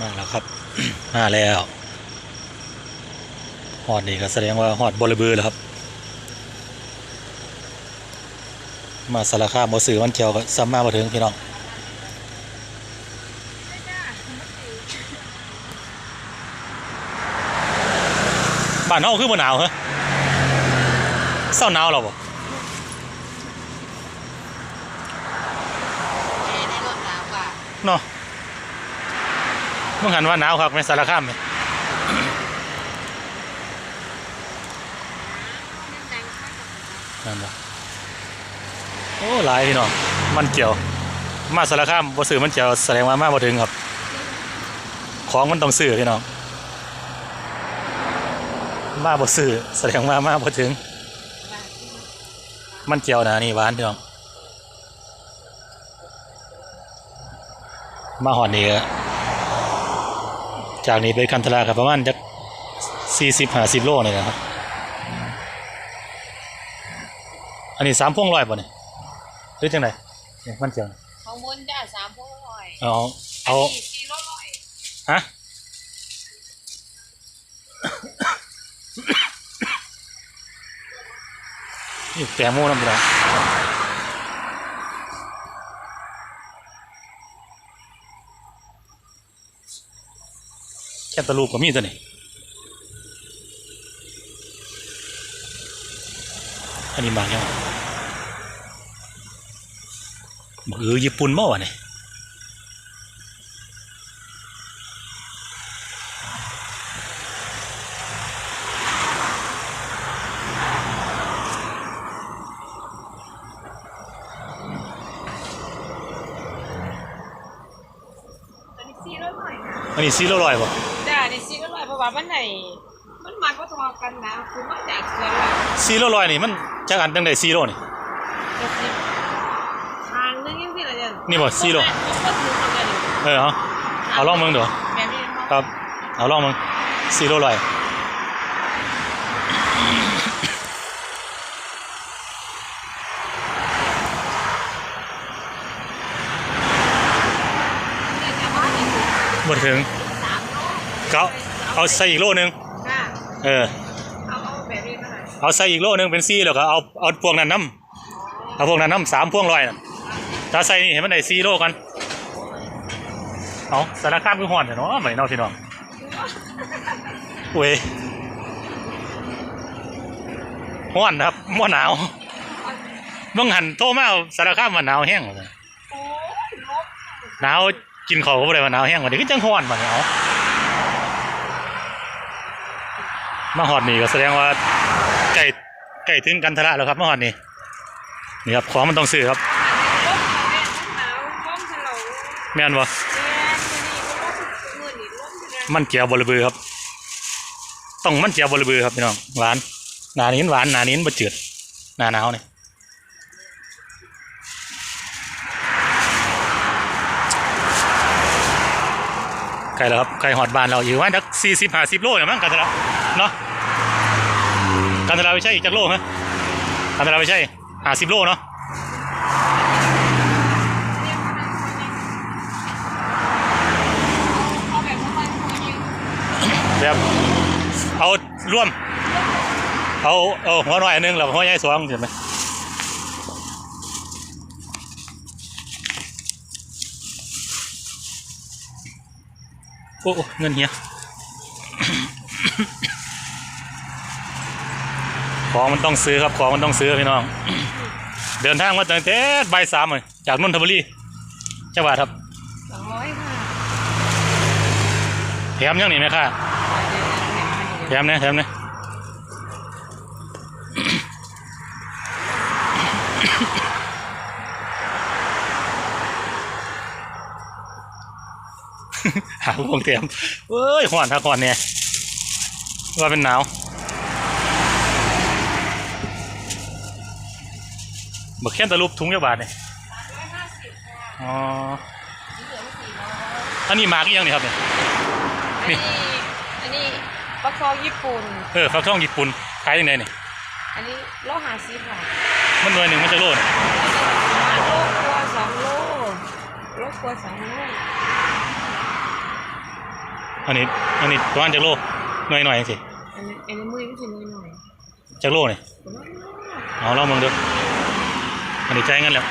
มาแล้วครับ มาแล้วหอดนี่ก็แสดงว่าหอดบริบือแล้วครับ มาสารคามบ่สื่อวันเจียวก็ซ้ำมาบ่ถึงพี่น้องบ้านเฮาคือบ่หนาวเหรอเศร้าหนาวแล้วบ่แอร์ในรถหนาวกว่าเนาะ มึงหันว่าหนาวครับแม่นสารคามเนี่ยนั่นบ่โอ้หลายพี่น้องมันเกี่ยว มาสารคามบ่ซื้อมันเกี่ยวแสดงว่ามาบ่ถึงครับ ของมันต้องซื้อพี่น้องมาบ่ซื้อแสดงว่ามาบ่ถึง มันเกี่ยวนะนี่หวานพี่น้องมาหอดนี่ก็ จากนี้ไปคันธลาครับประมาณจัก40 50โลนี่นะครับ อันนี้สามพวงร้อยป่ะเนี่ยหรือจังไดเนี่ยมันเจียวข้างบนจ้าสามพวงร้อยเอาเอานนี้สี่ร้อยฮะนี่แตงโมน้ำปลา ค่ตะลูกก็มีตัวนี่อันนี้บางยังบักอือญี่ปุ่นมั้วะเนี่ยอันนี้สี่ร้อยหน่อยค่ะอันนี้ซีโร่ลอยป่ะ ว่ามันไหนมันมันก็ทอกันนะคือมันจากเกินละซีโร่ลอยนี่มันจักอันตั้งแต่ซีโร่นี่เจ็ดสิบทางนึงยังที่อะไรเนี่ยนี่บ่สี่โลก็ถือเอาไปเลยเออเอาเอาลองมึงดูแบบนี้ครับเอาลองมึงซีโร่ลอยเนี่ยแต่ว่าเนี่ยหมดถึงสามโลก็ เอาใส่อีกโลนึงค่ะเออ เอาเอาแบบนี้เท่าไหร่เอาใส่อีกโลนึงเป็นซีแล้วก็เอาเอาพวกนั้นน้ำเอาพวกนั้นน้ำสามพวงลอยน่ะถ้าใส่นี่เห็นมันได้ซีโลกันเอาสารคามคือห่อนเถอะเนาะไม่เนาะพี่น้องเว้ยห่อนนะครับม่หนาวเมื่อหันโทรมาเอาสารคามว่าหนาวแห้งเลยโอ้ยลบหนาวกินข้าวก็บ่ได้ว่าหนาวแห้งวันนี้ก็จังฮ้อนบัดนี้เอา มาฮอดนี่ก็แสดงว่าใกล้ใกล้ถึงกันทะละแล้วครับมาฮอดนี่นี่ครับของมันต้องซื้อครับแม่นวลบฉันเราแม่นบ่แม่นี่ก็ลบเงินนี่ลบที่ไหนมันเจียวบริบือครับ ต้องมันเจียวบริบือครับพี่น้องหวานหนานี้หวานหนานี้บ่จืดหนาหนาวนี่ใกล้แล้วครับใกล้ฮอดบานเราอยู่ว่านัก40 50โลเนี่ยมั้งกันทะละ เนาะกันทราไปใช่อีกจากโลฮะกันทราไปใช่หาสิบโลเนาะเอาแบบน้ำมันพอยิงแบบเอาร่วม เอาเอาหัวหน่อยอันหนึงแล้วหัวใหญ่สองเห็นไหมโอ้โอ้เงินเฮีย ของมันต้องซื้อครับของมันต้องซื้อพี่น้อง เดินทางมาตั้งแต่บ่ายสามเลยจากนนทบุรีจังหวัดครับสองร้อยค่ะแถมยังนี่ไหมค่ะแถมเนี่ยแถมเนี่ยหาพวงเตรียมเอ้ยหวานทักหวานเนี่ยว่าเป็นหนาว บักเขียนตะลุบถุงจักบาทเนี่ยอ๋อ อันนี่มากี่ยังนี่ครับเนี่ยนี่อันนี้ฟักทองญี่ปุ่น เออฟักทองญี่ปุ่นขายยังไงเนี่ยอันนี้โลหะสีขาวมันหน่วยหนึ่งมันจะโลนโลครัวสองโลโลครัวสองโลอันนี้ อันนี้ตัวอันจะโลหน่วยหน่อยสิอันนี้อันนี้มือก็จะน้อยหน่อยจะโลเนี่ยเอาเล่ามึงดู อันนี้ใช้งั้นแล้ว